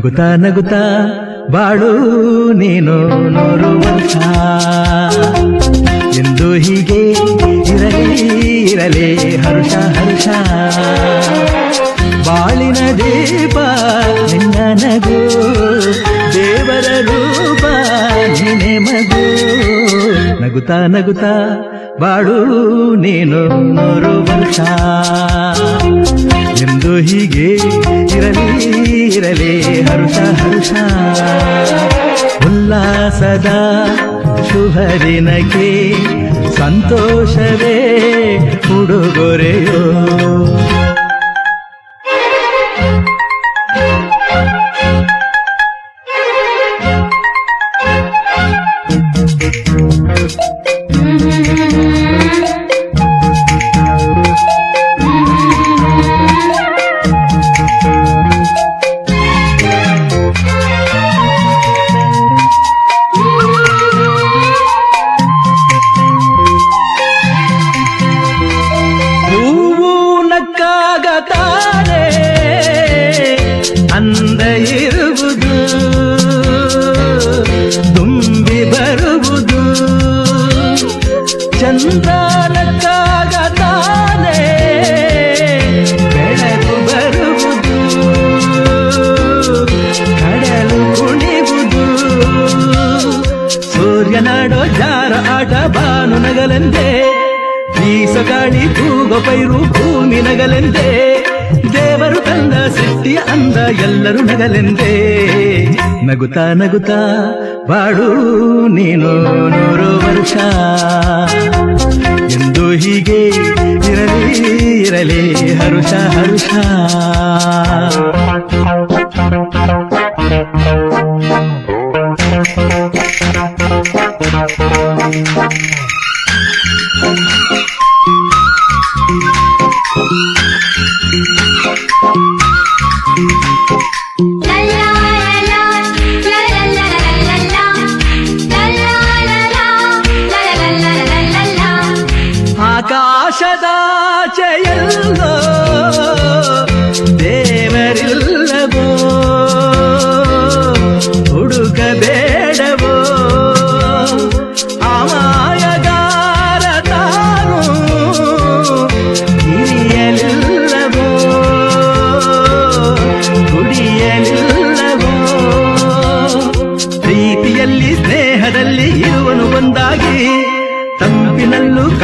ನಗುತ್ತಾ ನಗುತ್ತಾ ಬಾಳು ನೀನು ನೂರು ವರ್ಷ ಎಂದು ಹೀಗೆ ಇರಲಿ ಇರಲಿ, ಹರುಷ ಹರುಷ. ಬಾಳಿನ ದೀಪ ನಿನ್ನ ನಗು, ದೇವರ ರೂಪ ನಿನೆ ಮಗು. ನಗುತ್ತಾ ನಗುತ್ತಾ ಬಾಳು ನೀನು ನೂರು ವರ್ಷ ಎಂದು ಹೀಗೆ ಇರಲಿ ಇರಲಿ ಹರುಷ ಹರುಷ. ಉಲ್ಲಾಸದ ಶುಭ ದಿನಕ್ಕೆ ಸಂತೋಷವೇ ಉಡುಗೊರೆಯೋ. ಚಂದ್ರ ನಕ್ಕಾಗ ತಾನೆ ಬೆಳಕು ಬರುವುದು ಕಡಲು ಕುಣಿವುದು ಸೂರ್ಯನಾಡೋ ಜಾರ ಆಟ ಬಾನು ನಗಲೆಂದೇ ಬೀಸಗಾಳಿ ತೂಗೋ ಪೈರು ಭೂಮಿ ನಗಲೆಂದೇ ದೇವರು ತಂದ ಸೃಷ್ಟಿಯ ಅಂದ ಎಲ್ಲರೂ ನಗಲೆಂದೇ ನಗುತ್ತಾ ನಗುತ್ತಾ ಬಾಡು ನೀನು ನೂರು ವರ್ಷ ಎಂದು ಹೀಗೆ ಇರಲಿ ಇರಲಿ ಹರುಷ ಹರುಷ.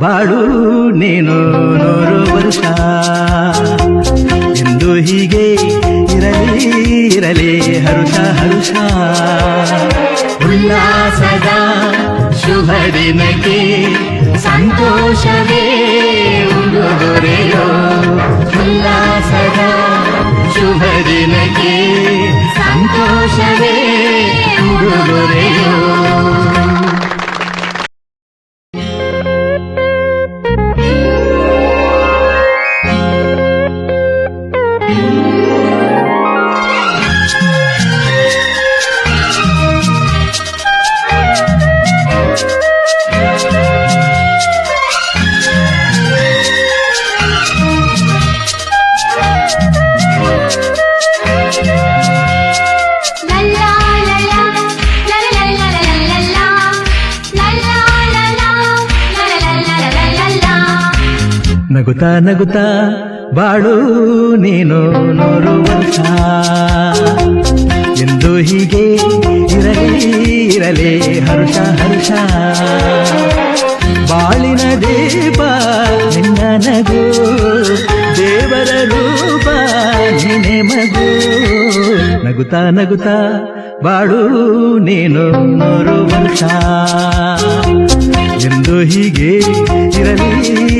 ಬಾಳು ನೀನು ನೂರು ವರ್ಷ. ಎಂದು ಹೀಗೆ ಇರಲಿ ಇರಲಿ, ಹರುಷ ಹರುಷ. ಉಲ್ಲಾಸದ ಶುಭ ದಿನಕ್ಕೆ ಸಂತೋಷವೇ ಉಡುಗೊರೆಯೋ ಉಲ್ಲಾಸದ ಶುಭ ದಿನಕ್ಕೆ ಸಂತೋಷವೇ ಉಡುಗೊರೆಯೋ ನಗುತ್ತಾ ನಗುತ್ತಾ ಬಾಳು ನೀನು ನೂರು ವರ್ಷ. ಎಂದು ಹೀಗೆ ಇರಲಿ ಇರಲಿ ಹರುಷ ಹರುಷ. ಬಾಳಿನ ದೇವ ನಿನ್ನ ನಗು, ದೇವರ ರೂಪ ನಿನೆ ಮಗು. ನಗುತ್ತಾ ನಗುತ್ತಾ ಬಾಳು ನೀನು ನೂರು ವರ್ಷ. ಎಂದು ಹೀಗೆ ಇರಲಿ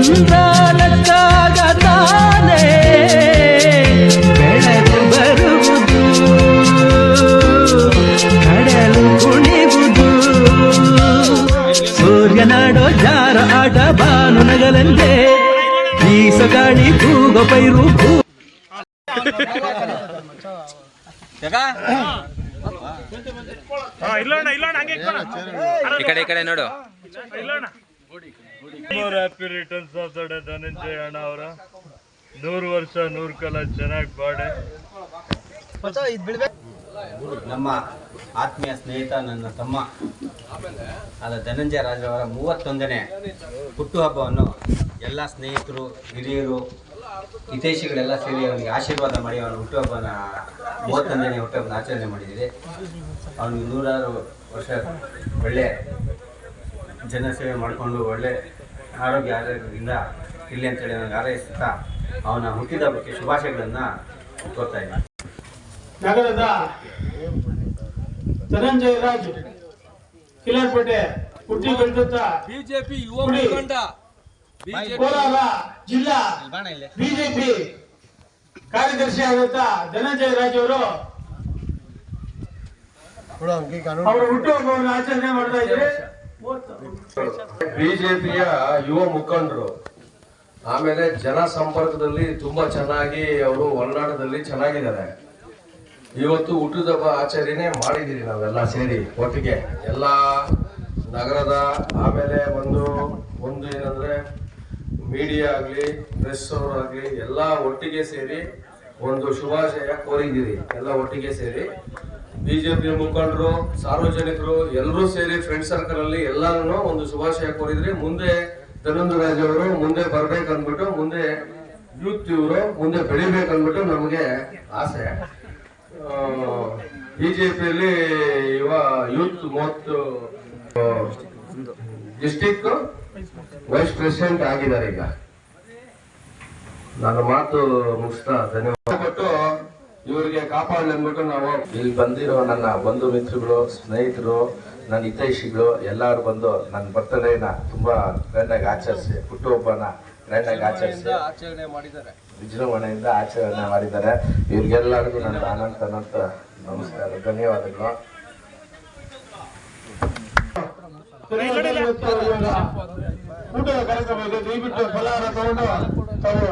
ಚಂದ್ರ ನಕ್ಕಾಗ ತಾನೇ ಬೆಳಕು ಬರುವುದು ಕಡಲು ಕುಣಿವುದು ಸೂರ್ಯನಾಡೋ ಜಾರ ಆಟ ಬಾನು ನಗಲೆಂದೇ ಈಸ ಗಾಳಿ ಕೂಗ ಪೈರು ಕೂ ಇಲ್ಲೋಣ ಇಲ್ಲೋಣ ಹಂಗೆ ಇಕ್ಕೋಣ. ಈ ಕಡೆ ಈ ಕಡೆ ನೋಡು ಇಲ್ಲೋಣ more happy returns of the day Dhananjaya ಅಣ್ಣ ಅವರ. ನೂರು ವರ್ಷ ನೂರು ಕಾಲ ಚೆನ್ನಾಗಿ ಬಾಡೆ. ನಮ್ಮ ಆತ್ಮೀಯ ಸ್ನೇಹಿತ ನನ್ನ ತಮ್ಮ ಆದ ಧನಂಜಯ ರಾಜರವರ ಅವರ ಮೂವತ್ತೊಂದನೇ ಹುಟ್ಟುಹಬ್ಬವನ್ನು ಎಲ್ಲ ಸ್ನೇಹಿತರು ಹಿರಿಯರು ಹಿತೈಷಿಗಳೆಲ್ಲ ಸೇರಿ ಅವನಿಗೆ ಆಶೀರ್ವಾದ ಮಾಡಿ ಅವನ ಹುಟ್ಟುಹಬ್ಬನ ಮೂವತ್ತೊಂದನೇ ಹುಟ್ಟುಹಬ್ಬನ ಆಚರಣೆ ಮಾಡಿದ್ದೀರಿ. ಅವನಿಗೆ ನೂರಾರು ವರ್ಷ ಒಳ್ಳೆ ಜನಸೇವೆ ಮಾಡಿಕೊಂಡು ಒಳ್ಳೆ ಆರೋಗ್ಯ ಆರೋಗ್ಯದಿಂದ ಇರಲಿ ಅಂತೇಳಿ ನನಗೆ ಹಾರೈಸುತ್ತಾ ಅವನ ಹುಟ್ಟಿದ ಬಗ್ಗೆ ಶುಭಾಶಯಗಳನ್ನು ಕೋರ್ತಾ ಇದ್ದೀನಿ. ನಗರದ ಧನಂಜಯ ರಾಜ್ ಕಿಲಾರ್ಪೇಟೆ ಹುಟ್ಟಿ ಬೆಳೆದ ಬಿಜೆಪಿ ಯುವ ಮುಖಂಡ. ಕೋಲಾರ ಜಿಲ್ಲಾ ಬಿಜೆಪಿ ಕಾರ್ಯದರ್ಶಿ ಆದಂತ ಧನಂಜಯ ರಾಜ್ ಅವರು ಅವರ ಹುಟ್ಟುಹಬ್ಬವನ್ನು ಆಚರಣೆ ಮಾಡ್ತಾ ಇದ್ದಾರೆ. ಬಿಜೆಪಿಯ ಯುವ ಮುಖಂಡರು, ಆಮೇಲೆ ಜನ ಸಂಪರ್ಕದಲ್ಲಿ ತುಂಬಾ ಚೆನ್ನಾಗಿ ಅವರು ಒಳನಾಡದಲ್ಲಿ ಚೆನ್ನಾಗಿದ್ದಾರೆ. ಇವತ್ತು ಹುಟ್ಟುದಬ್ಬ ಆಚರಣೆ ಮಾಡಿದ್ದೀರಿ ನಾವೆಲ್ಲ ಸೇರಿ, ಒಟ್ಟಿಗೆ ಎಲ್ಲ ನಗರದ, ಆಮೇಲೆ ಒಂದು ಒಂದು ಏನಂದ್ರೆ ಮೀಡಿಯಾ ಆಗ್ಲಿ ಪ್ರೆಸ್ ಅವರಾಗ್ಲಿ ಎಲ್ಲ ಒಟ್ಟಿಗೆ ಸೇರಿ ಒಂದು ಶುಭಾಶಯ ಕೋರಿದ್ದೀರಿ, ಎಲ್ಲ ಒಟ್ಟಿಗೆ ಸೇರಿ. ಬಿಜೆಪಿ ಮುಖಂಡರು, ಸಾರ್ವಜನಿಕರು, ಎಲ್ಲರೂ ಸೇರಿ ಫ್ರೆಂಡ್ ಸರ್ಕಲ್ ಅಲ್ಲಿ ಎಲ್ಲಾರು ಒಂದು ಶುಭಾಶಯ ಕೋರಿದ್ರಿ ಮುಂದೆ ಧನಂಜಯ ರಾಜ್ ಅವರು, ಮುಂದೆ ಬರ್ಬೇಕಂದ್ಬಿಟ್ಟು ಮುಂದೆ ಯೂತ್ ಇವರು, ಮುಂದೆ ಬೆಳಿಬೇಕಂದ್ಬಿಟ್ಟು ನಮಗೆ ಆಸೆ. ಬಿಜೆಪಿಯಲ್ಲಿ ಇವ ಯೂತ್ ಮೂವತ್ತು ಡಿಸ್ಟಿಕ್ ವೈಸ್ ಪ್ರೆಸಿಡೆಂಟ್ ಆಗಿದ್ದಾರೆ ಈಗ. ನನ್ನ ಮಾತು ಮುಗಿಸ್ತಾ, ಧನ್ಯವಾದ. ಇವರಿಗೆ ಕಾಪಾಡಲಿ ಅಂದ್ಬಿಟ್ಟು ನಾವು. ಇಲ್ಲಿ ಬಂದಿರೋ ನನ್ನ ಬಂಧು ಮಿತ್ರಗಳು ಸ್ನೇಹಿತರು ನನ್ನ ಹಿತೈಷಿಗಳು ಎಲ್ಲರೂ ಬಂದು ನನ್ನ ಬರ್ತಡೇನ ತುಂಬಾ ಗ್ರ್ಯಾಂಡ್ ಆಗಿ ಆಚರಿಸಿ ಹುಟ್ಟುಹಬ್ಬನ ಗ್ರ್ಯಾಂಡ್ ಆಗಿ ಆಚರಿಸಿ ಆಚರಣೆ ಮಾಡಿದ್ದಾರೆ. ವಿಜೃಂಭಣೆಯಿಂದ ಆಚರಣೆ ಮಾಡಿದ್ದಾರೆ. ಇವ್ರಿಗೆಲ್ಲರಿಗೂ ನನ್ನ ಅನಂತ ಅನಂತ ನಮಸ್ಕಾರ ಧನ್ಯವಾದಗಳು. ಊಟದ ಕಾರ್ಯಕ್ರಮ ಇದೆ ದಯವಿಟ್ಟು ಫಲಹಾರ ತಗೊಂಡು ತಾವು